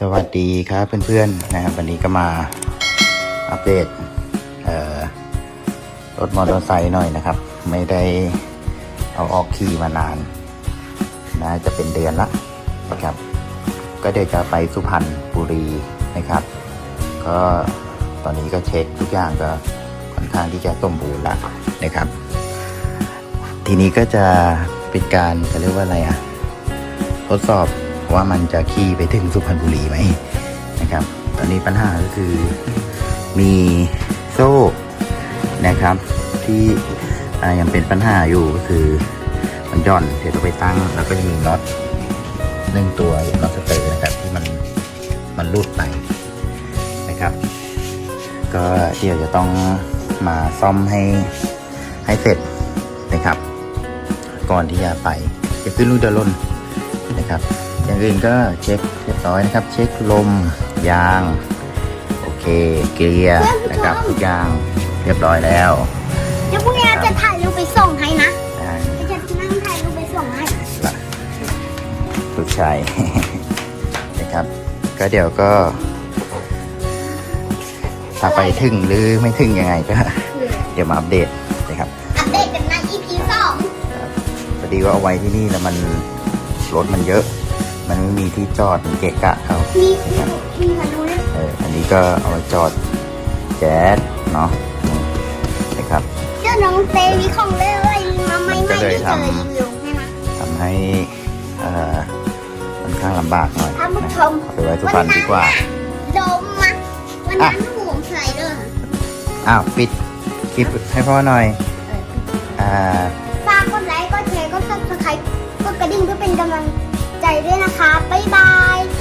สวัสดีครับเพื่อนๆนะครับวันนี้ก็มาอัปเดตเรถมอเตอร์ไซค์หน่อยนะครับ ไม่ได้เอาออกขี่มานานน่าจะเป็นเดือนละนะครับ ก็เดี๋ยวจะไปสุพรรณบุรีนะครับ ก็ตอนนี้ก็เช็คทุกอย่างก็ค่อนข้างที่จะสมบูรณ์ล้วนะครับ ทีนี้ก็จะเป็นการจะเรียกว่าอะไรอะทดสอบ ว่ามันจะขี่ไปถึงสุพรรณบุรีไหมนะครับ ตอนนี้ปัญหาก็คือมีโซ่นะครับ ที่ยังเป็นปัญหาอยู่ก็คือมันหย่อนเดี๋ยวต้องไปตั้งแล้วก็จะมีน็อตหนึ่งตัวน็อตสเตอร์นะครับที่มันมันรูดไปนะครับ ก็เดี๋ยวจะต้องมาซ่อมให้ให้เสร็จนะครับ ก่อนที่จะไปจะขึ้นลูกเดลนนะครับ อย่างอื่นก็เช็คเรียบร้อยนะครับ เช็คลมยาง โอเคเกียร์นะครับทุกอย่างเรียบร้อยแล้วเดี๋ยวพรุ่งนี้เราจะถ่ายรูปไปส่งให้นะอ่าเราจะนั่งถ่ายรูปไปส่งให้ลูกชายนะครับ ก็เดี๋ยวก็ถ้าไปถึงหรือไม่ถึงยังไงก็ เดี๋ยวมาอัปเดตนะครับ อัปเดตกันใน EP สองพอดีว่าเอาไว้ที่นี่แล้วมันรถมันเยอะ มันไม่มีที่จอดมันเกะกะเขามีมีมีมาดูเลยเอออันนี้ก็เอาไว้จอดแจ๊สเนาะนี่นะครับ เจ้าน้องเตมีของเล่นอะไรมาใหม่ก็ๆเลยที่ทำเจอรีวิวให้นะทำให้เอ่อค่อนข้างลำบากหน่อยท่านผู้นะชมเอาไปไว้สุพรรณดีกว่าโดมมาวันนั้นหวงใส่เลยอ้าวปิดคลิปให้พ่อหน่อยอ่า ฝากกดไลค์ กดแชร์ กดซับสไครต์กดกระดิ่งเพื่อเป็นกำลัง ใจด้วยนะคะ บ๊ายบาย